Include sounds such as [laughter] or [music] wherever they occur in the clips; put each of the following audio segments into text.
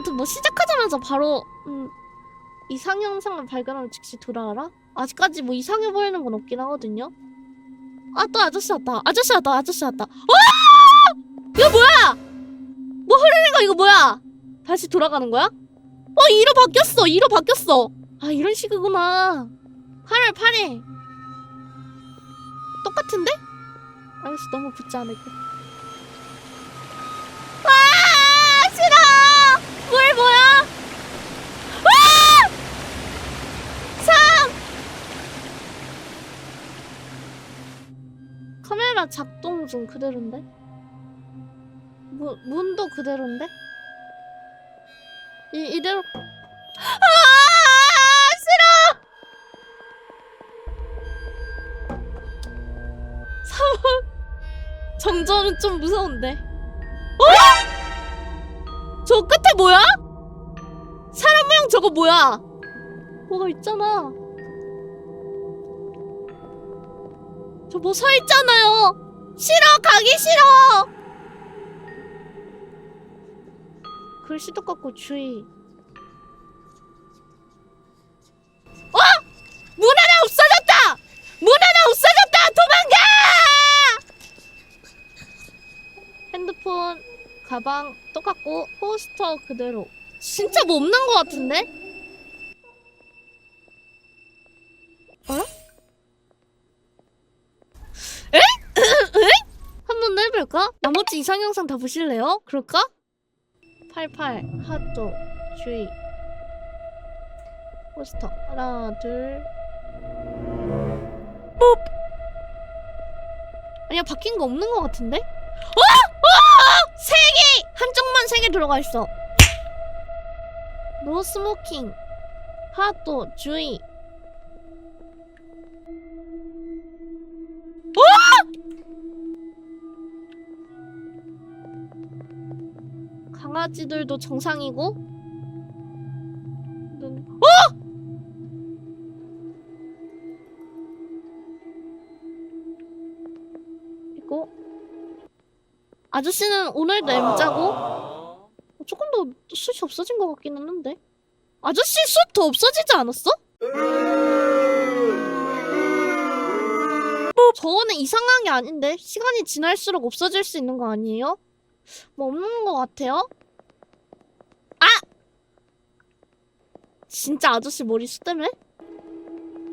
아무튼 뭐 시작하자마자 바로 음, 이상 현상을 발견하면 즉시 돌아와라? 아직까지 뭐 이상해 보이는 건 없긴 하거든요. 아 또 아저씨 왔다. 아저씨 왔다. 아저씨 왔다. 와! 이거 뭐야? 뭐 흐르는 거 이거 뭐야? 다시 돌아가는 거야? 어 이로 바뀌었어. 이로 바뀌었어. 아 이런 식이구나. 8월 8일. 똑같은데? 알겠어 너무 붙지 않을게. 물 뭐야? 아! 3 카메라 작동 중 그대로인데? 문, 문도 그대로인데? 이, 이대로 아 싫어 사원 정전은 좀 무서운데 저거 뭐야? 뭐가 있잖아 저 뭐 서 있잖아요 싫어 가기 싫어 글씨 똑같고 주의 어? 문 하나 없어졌다! 문 하나 없어졌다! 도망가! 핸드폰, 가방 똑같고 포스터 그대로. 진짜 뭐 없는 것 같은데? 어? 에? [laughs] 에? 한번더 해볼까? 나머지 이상 영상 다 보실래요? 그럴까? 88 핫도 주의 포스터 하나 둘ปุ๊ 아니야 바뀐 거 없는 거 같은데? 어? 어! 세 개! 한쪽만 세 개 들어가 있어 노 스모킹 하도 주의. 강아지들도 정상이고? 눈... 어! 아저씨는 오늘도 M자고? 어, 조금 더 숱이 없어진 것 같기는 한데 아저씨 숱 더 없어지지 않았어? 뭐 저거는 이상한 게 아닌데 시간이 지날수록 없어질 수 있는 거 아니에요? 뭐 없는 것 같아요? 아! 진짜 아저씨 머리 숱 때문에?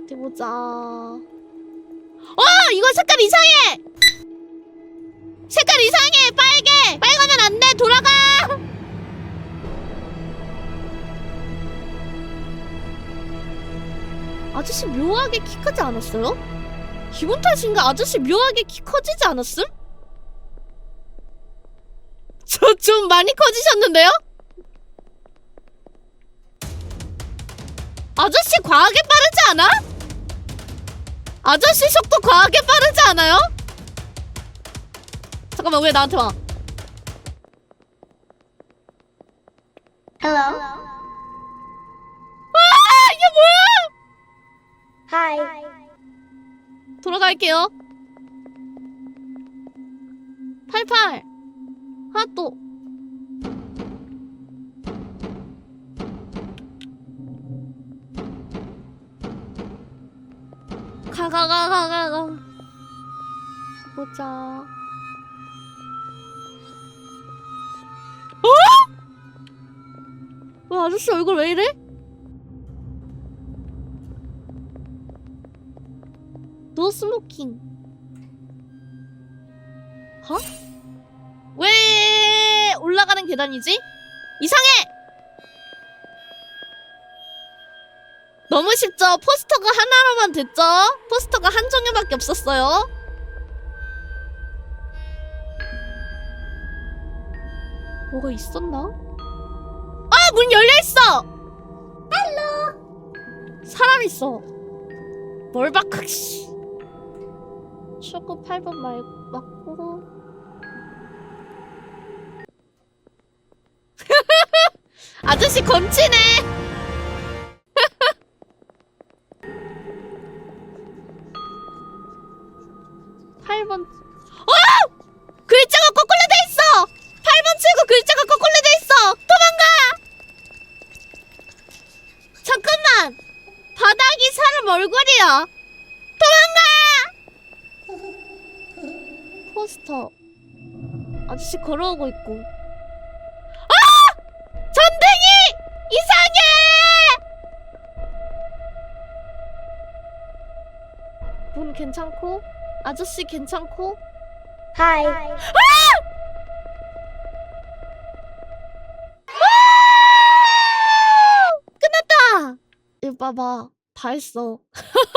어디 보자. 어! 이거 색깔 이상해! 색깔 이상해! 빨개! 빨가면 안 돼! 돌아가! 아저씨 묘하게 키 크지 않았어요? 기분 탓인가 아저씨 묘하게 키 커지지 않았음? 저 좀 많이 커지셨는데요? 아저씨 과하게 빠르지 않아? 아저씨 속도 과하게 빠르지 않아요? 잠깐만 왜 나한테 와? Hello. Hi. 돌아갈게요. 88 하또 가가가가가가 보자. 어? 왜 아저씨 얼굴 왜 이래? 스모킹. 어? 왜 올라가는 계단이지? 이상해! 너무 쉽죠? 포스터가 하나로만 됐죠? 포스터가 한 종류밖에 없었어요. 뭐가 있었나? 아! 문 열려있어! 헬로! 사람 있어. 뭘 바꿔, 씨. 초코 8번 말고 맞고. [laughs] 아저씨 검치네 포스터. 아저씨 걸어오고 있고. 아! 전등이 이상해! 문 괜찮고? 아저씨 괜찮고? Hi. 끝났다! 이거 봐봐. 다 했어. [laughs]